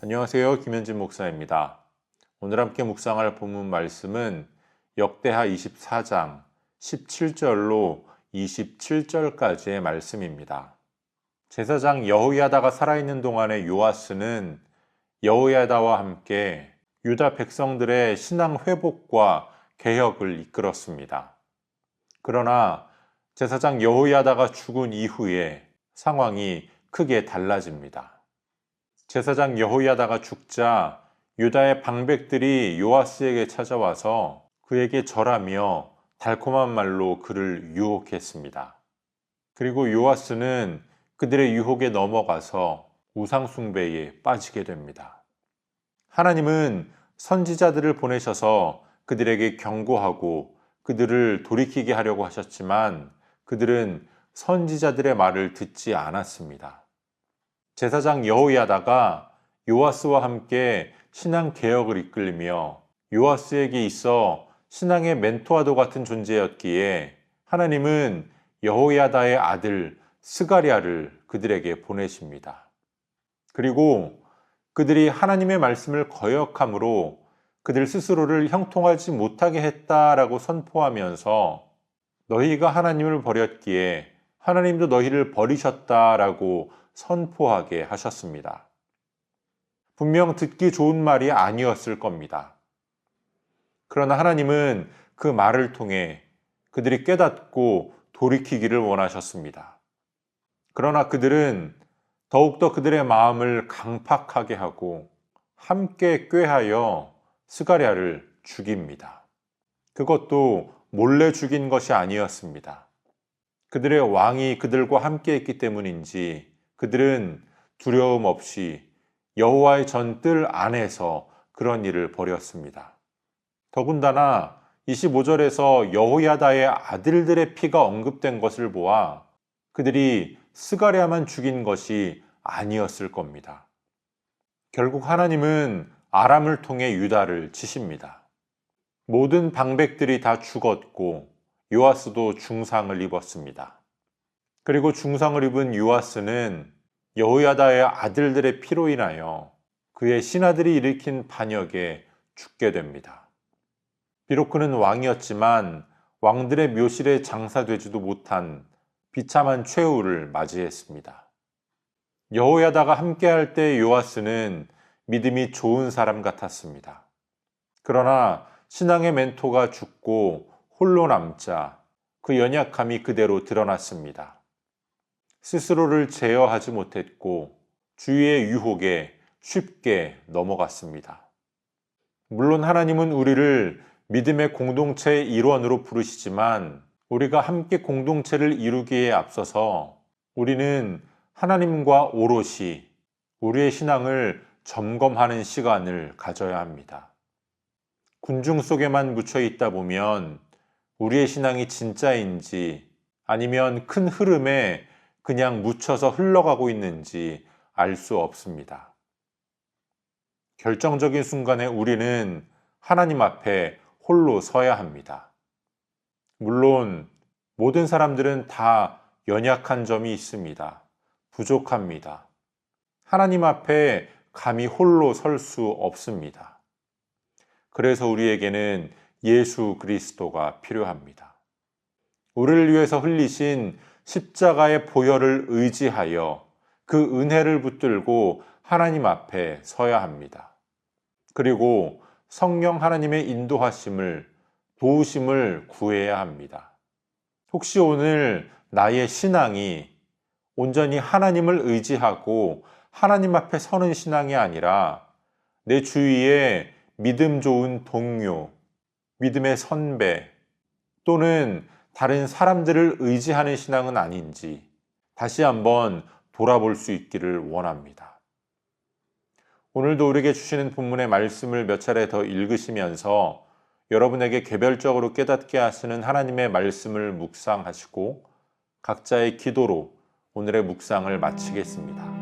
안녕하세요. 김현진 목사입니다. 오늘 함께 묵상할 본문 말씀은 역대하 24장 17절로 27절까지의 말씀입니다. 제사장 여호야다가 살아있는 동안에 요아스는 여호야다와 함께 유다 백성들의 신앙 회복과 개혁을 이끌었습니다. 그러나 제사장 여호야다가 죽은 이후에 상황이 크게 달라집니다. 제사장 여호야다가 죽자 유다의 방백들이 요아스에게 찾아와서 그에게 절하며 달콤한 말로 그를 유혹했습니다. 그리고 요아스는 그들의 유혹에 넘어가서 우상숭배에 빠지게 됩니다. 하나님은 선지자들을 보내셔서 그들에게 경고하고 그들을 돌이키게 하려고 하셨지만 그들은 선지자들의 말을 듣지 않았습니다. 제사장 여호야다가 요아스와 함께 신앙 개혁을 이끌며 요아스에게 있어 신앙의 멘토와도 같은 존재였기에 하나님은 여호야다의 아들 스가랴를 그들에게 보내십니다. 그리고 그들이 하나님의 말씀을 거역함으로 그들 스스로를 형통하지 못하게 했다라고 선포하면서 너희가 하나님을 버렸기에 하나님도 너희를 버리셨다라고 선포하게 하셨습니다. 분명 듣기 좋은 말이 아니었을 겁니다. 그러나 하나님은 그 말을 통해 그들이 깨닫고 돌이키기를 원하셨습니다. 그러나 그들은 더욱더 그들의 마음을 강팍하게 하고 함께 꾀하여 스가랴를 죽입니다. 그것도 몰래 죽인 것이 아니었습니다. 그들의 왕이 그들과 함께 했기 때문인지 그들은 두려움 없이 여호와의 전뜰 안에서 그런 일을 벌였습니다. 더군다나 25절에서 여호야다의 아들들의 피가 언급된 것을 보아 그들이 스가랴만 죽인 것이 아니었을 겁니다. 결국 하나님은 아람을 통해 유다를 치십니다. 모든 방백들이 다 죽었고 요아스도 중상을 입었습니다. 그리고 중상을 입은 요아스는 여호야다의 아들들의 피로 인하여 그의 신하들이 일으킨 반역에 죽게 됩니다. 비록 그는 왕이었지만 왕들의 묘실에 장사되지도 못한 비참한 최후를 맞이했습니다. 여호야다가 함께할 때 요아스는 믿음이 좋은 사람 같았습니다. 그러나 신앙의 멘토가 죽고 홀로 남자 그 연약함이 그대로 드러났습니다. 스스로를 제어하지 못했고 주위의 유혹에 쉽게 넘어갔습니다. 물론 하나님은 우리를 믿음의 공동체의 일원으로 부르시지만 우리가 함께 공동체를 이루기에 앞서서 우리는 하나님과 오롯이 우리의 신앙을 점검하는 시간을 가져야 합니다. 군중 속에만 묻혀 있다 보면 우리의 신앙이 진짜인지 아니면 큰 흐름에 그냥 묻혀서 흘러가고 있는지 알 수 없습니다. 결정적인 순간에 우리는 하나님 앞에 홀로 서야 합니다. 물론 모든 사람들은 다 연약한 점이 있습니다. 부족합니다. 하나님 앞에 감히 홀로 설 수 없습니다. 그래서 우리에게는 예수 그리스도가 필요합니다. 우리를 위해서 흘리신 십자가의 보혈을 의지하여 그 은혜를 붙들고 하나님 앞에 서야 합니다. 그리고 성령 하나님의 인도하심을, 도우심을 구해야 합니다. 혹시 오늘 나의 신앙이 온전히 하나님을 의지하고 하나님 앞에 서는 신앙이 아니라 내 주위에 믿음 좋은 동료, 믿음의 선배 또는 다른 사람들을 의지하는 신앙은 아닌지 다시 한번 돌아볼 수 있기를 원합니다. 오늘도 우리에게 주시는 본문의 말씀을 몇 차례 더 읽으시면서 여러분에게 개별적으로 깨닫게 하시는 하나님의 말씀을 묵상하시고 각자의 기도로 오늘의 묵상을 마치겠습니다.